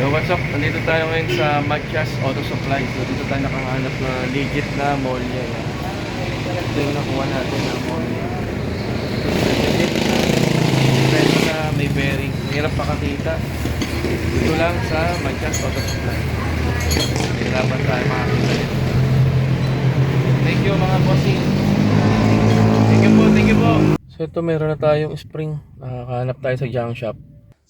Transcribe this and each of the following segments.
Yo, what's up? Nandito tayo ngayon sa Matchas Auto Supply. So, dito tayo nakahanap na legit na mall niya. Ito yung nakuha natin na mall niya. Na may bearing. Mahirap pakakita. Dito lang sa Matchas Auto Supply. Hirapan tayo makakita dito. Thank you mga bossing. Thank you po, thank you po. So ito meron na tayong spring. Nakakahanap tayo sa junk shop.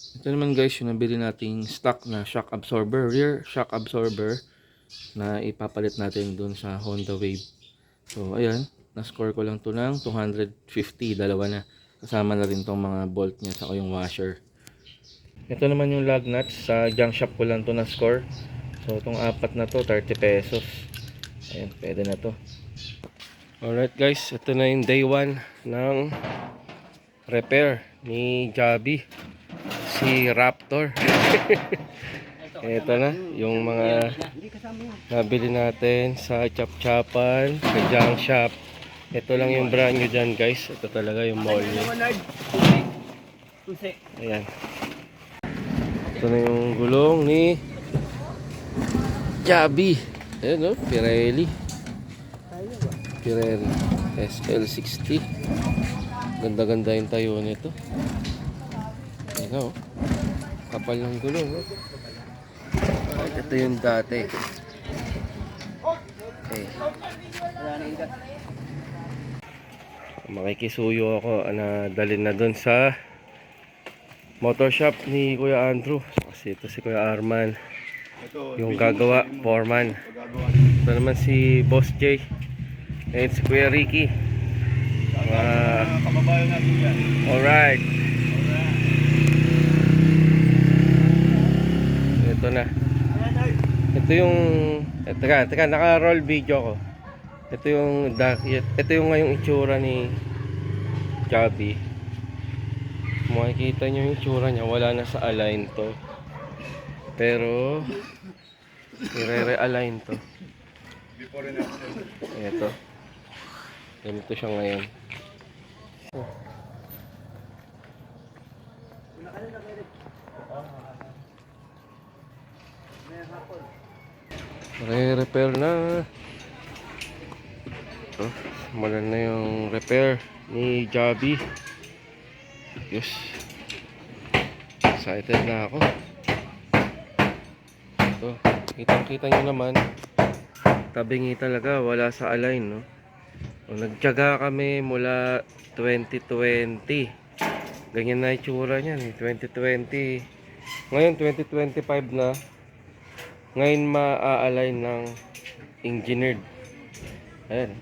Ito naman guys, yung nabili nating stock na shock absorber, rear shock absorber na ipapalit natin dun sa Honda Wave. So ayan, na-score ko lang to ng 250, dalawa na. Kasama na rin tong mga bolt niya sa yung washer. Ito naman yung lug nuts, sa junk shop ko lang to na-score. So itong apat na to, 30 pesos. Ayan, pwede na to. Alright guys, ito na yung day 1 ng repair ni Javi si Raptor. Ito na, yung mga nabili natin sa chap-chapan, sa junk shop. Ito lang yung brand new dyan guys. Ito talaga yung mall niya. Ayan. Ito na yung gulong ni Javi. Ayan no, Pirelli. Pirelli SL60. Ganda-ganda yung tayo nito. Ayan o. Kapal ng gulong. No? Alright, ito yung dati. Okay. Makikisuyo ako na dalhin na dun sa motor shop ni Kuya Andrew. Kasi ito si Kuya Arman. Yung gagawa, foreman. Ito naman si Boss J. And si Kuya Ricky. Uh, Kababayan natin yan. alright. Ito na. Ito yung eh, teka, teka, naka-roll video ko. Ito yung ito yung ngayong itsura ni Chubby. Makikita nyo yung itsura niya, wala na sa align to. Pero i-re-align to. Before and after. Ito. Ganito siya ngayon. Re-repair na. Ito. Simulan na yung repair ni Javi. Yes. Excited na ako. Ito. Kitang-kita nyo naman. Tabingi talaga. Wala sa align, no? O, nagtyaga kami mula 2020. Ganyan na itsura niyan, eh, 2020. Ngayon 2025 na. Ngayon ma-align ng engineered. Ayan.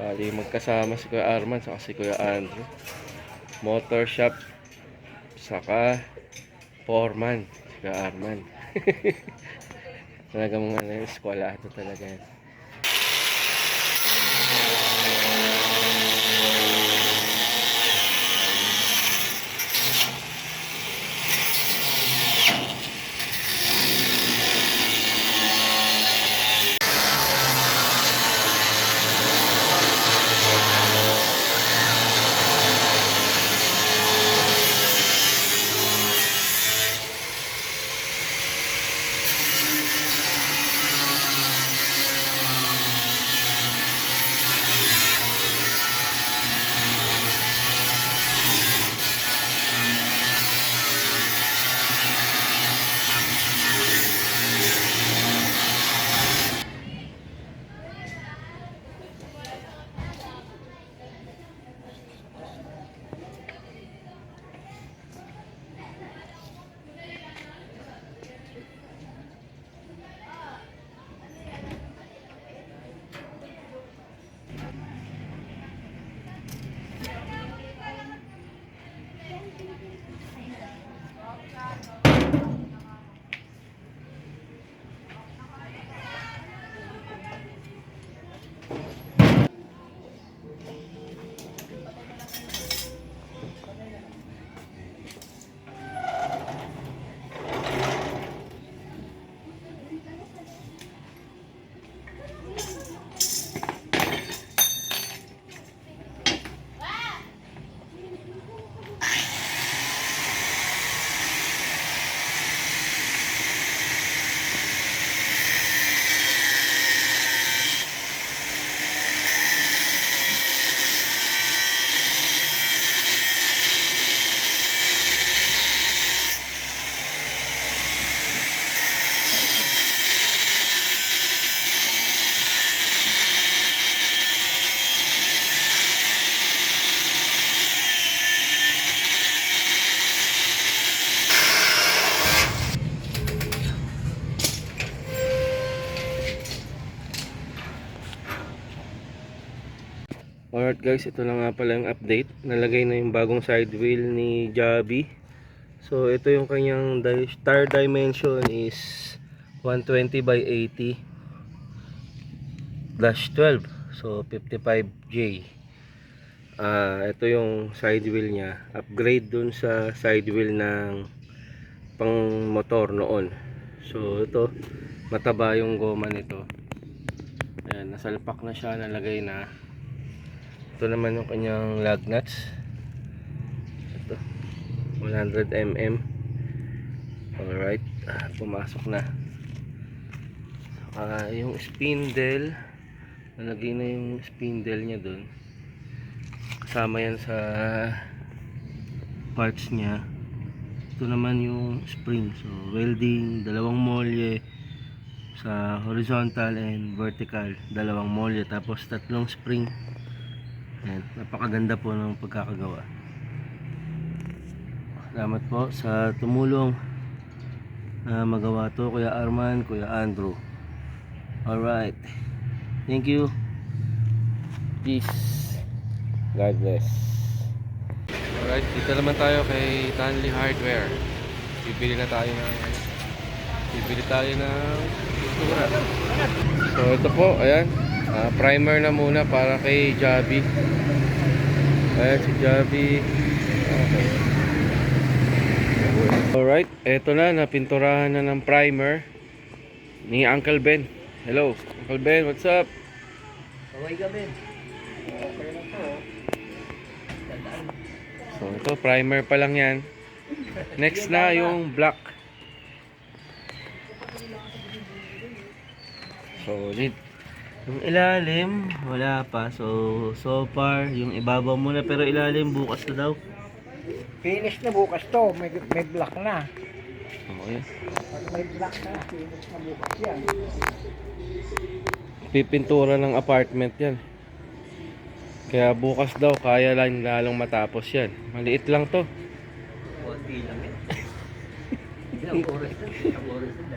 Bali magkasama si Kuya Arman saka si Kuya Andrew. Motor shop saka foreman si Kuya Arman. Talagang ano yung eskwela ito talaga yan. Alright guys, ito na nga pala yung update. Nalagay na yung bagong side wheel ni Javi. So ito yung kanyang di- tire dimension is 120 by 80 dash 12. So 55J. Ah, ito yung side wheel niya. Upgrade dun sa side wheel ng pang motor noon. So ito mataba yung goma nito. Ayan, nasalpak na siya, nalagay na. Ito naman yung kanyang lug nuts. Ito. 100mm. Alright. Ah, Pumasok na. Ah, yung spindle. Nalagay na yung spindle niya dun. Kasama yan sa parts niya. Ito naman yung spring. So, welding, dalawang molye sa horizontal and vertical. Dalawang molye. Tapos tatlong spring. Ayan, napakaganda po ng pagkakagawa. Salamat po sa tumulong na magawa to Kuya Arman, Kuya Andrew. Alright. Thank you. Peace. God bless. Alright, dito naman tayo kay Tanley Hardware. Bibili na tayo ng bibili tayo ng pintura. So ito po, ayan. Ah, primer na muna para kay Javi. Ayan si Javi. Okay. Alright, eto na, napinturahan na ng primer ni Uncle Ben. Hello, Uncle Ben, what's up? Kaway ka, Ben. So ito, primer pa lang yan. Next na yung black. Solid. Yung ilalim, wala pa. So, so far, yung ibabaw muna. Pero ilalim, bukas na daw. Finish na bukas to. May, may black na. Okay. Pag may black na, finish na bukas yan. Pipintura ng apartment yan. Kaya bukas daw, kaya lang lalong matapos yan. Maliit lang to. Kunti lang yan. Ilang oras na, ilang oras na,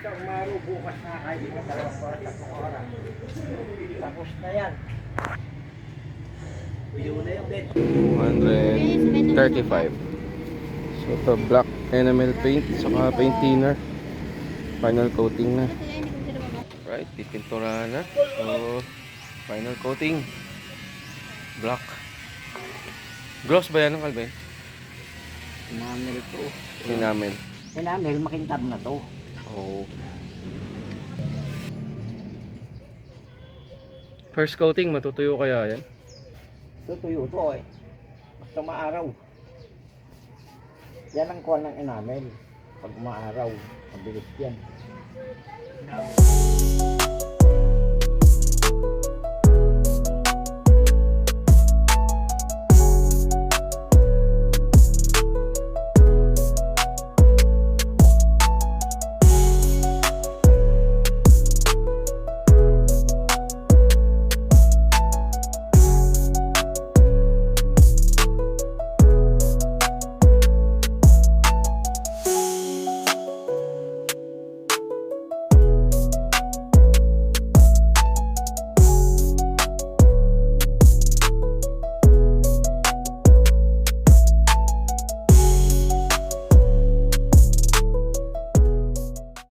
Pagka umaro bukas na kahit mga dalawang oras, tatlong oras. Tapos na yan. Uyo na yung Ben. 235 so ito black enamel paint saka paint thinner final coating na right pipinturahan na so final coating black gloss ba yan ng Calvin? Enamel to. enamel Enamel, makintab na to. Oh first coating matutuyo kaya yan? Tutuyo to eh. Basta maaraw. Yan ang kuha ng enamel. Pag maaraw, mabilis yan.